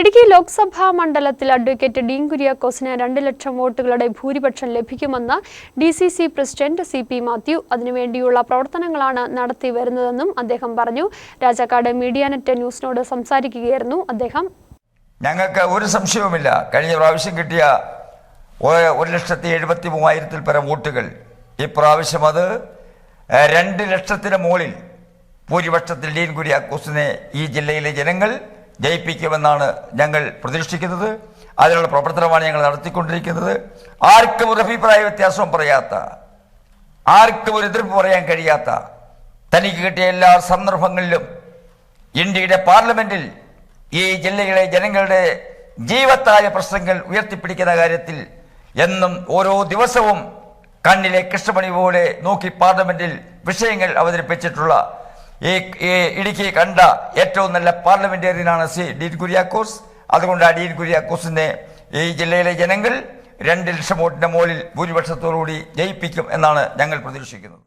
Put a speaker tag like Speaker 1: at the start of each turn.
Speaker 1: ഇടുക്കി ലോക്സഭാ മണ്ഡലത്തിൽ അഡ്വക്കേറ്റ് ഡീൻ കുര്യാക്കോസിന് രണ്ട് ലക്ഷം വോട്ടുകളുടെ ഭൂരിപക്ഷം ലഭിക്കുമെന്ന് D C C president C P Mathew. അതിനുവേണ്ടിയുള്ള പ്രവർത്തനങ്ങളാണ് നടത്തി വരുന്നതെന്നും അദ്ദേഹം പറഞ്ഞു. രാജാക്കാട് മീഡിയ നെറ്റ് ന്യൂസിനോട് സംസാരിക്കുകയായിരുന്നു അദ്ദേഹം.
Speaker 2: ഞങ്ങൾക്ക് ഒരു സംശയവുമില്ല. കഴിഞ്ഞ പ്രാവശ്യം കിട്ടിയ ഒരു ലക്ഷത്തി എഴുപത്തി മൂവായിരത്തിൽ പരം വോട്ടുകൾ. ഇപ്രാവശ്യം അത് രണ്ട് ലക്ഷത്തിന് മുകളിൽ ഭൂരിപക്ഷത്തിൽ ഡീൻ കുര്യാക്കോസിനെ ഈ ജില്ലയിലെ ജനങ്ങൾ ജയിപ്പിക്കുമെന്നാണ് ഞങ്ങൾ പ്രതീക്ഷിക്കുന്നത്. അതിനുള്ള പ്രവർത്തനമാണ് ഞങ്ങൾ നടത്തിക്കൊണ്ടിരിക്കുന്നത്. ആർക്കും ഒരു അഭിപ്രായ വ്യത്യാസവും പറയാത്ത ആർക്കും ഒരു എതിർപ്പ് പറയാൻ കഴിയാത്ത തനിക്ക് കിട്ടിയ എല്ലാ സന്ദർഭങ്ങളിലും ഇന്ത്യയുടെ പാർലമെന്റിൽ ഈ ജില്ലയിലെ ജനങ്ങളുടെ ജീവത്തായ പ്രശ്നങ്ങൾ ഉയർത്തിപ്പിടിക്കുന്ന കാര്യത്തിൽ എന്നും ഓരോ ദിവസവും കണ്ണിലെ കൃഷ്ണമണി പോലെ നോക്കി പാർലമെന്റിൽ വിഷയങ്ങൾ അവതരിപ്പിച്ചിട്ടുള്ള ഈ ഇടുക്കി കണ്ട ഏറ്റവും നല്ല പാർലമെന്റേറിയനാണ് സി ഡീൻ കുര്യാക്കോസ്. അതുകൊണ്ട് ആ ഡീൻ കുര്യാക്കോസിനെ ഈ ജില്ലയിലെ ജനങ്ങൾ രണ്ട് ലക്ഷം വോട്ടിന്റെ മുകളിൽ ഭൂരിപക്ഷത്തോടുകൂടി ജയിപ്പിക്കും എന്നാണ് ഞങ്ങൾ പ്രതീക്ഷിക്കുന്നത്.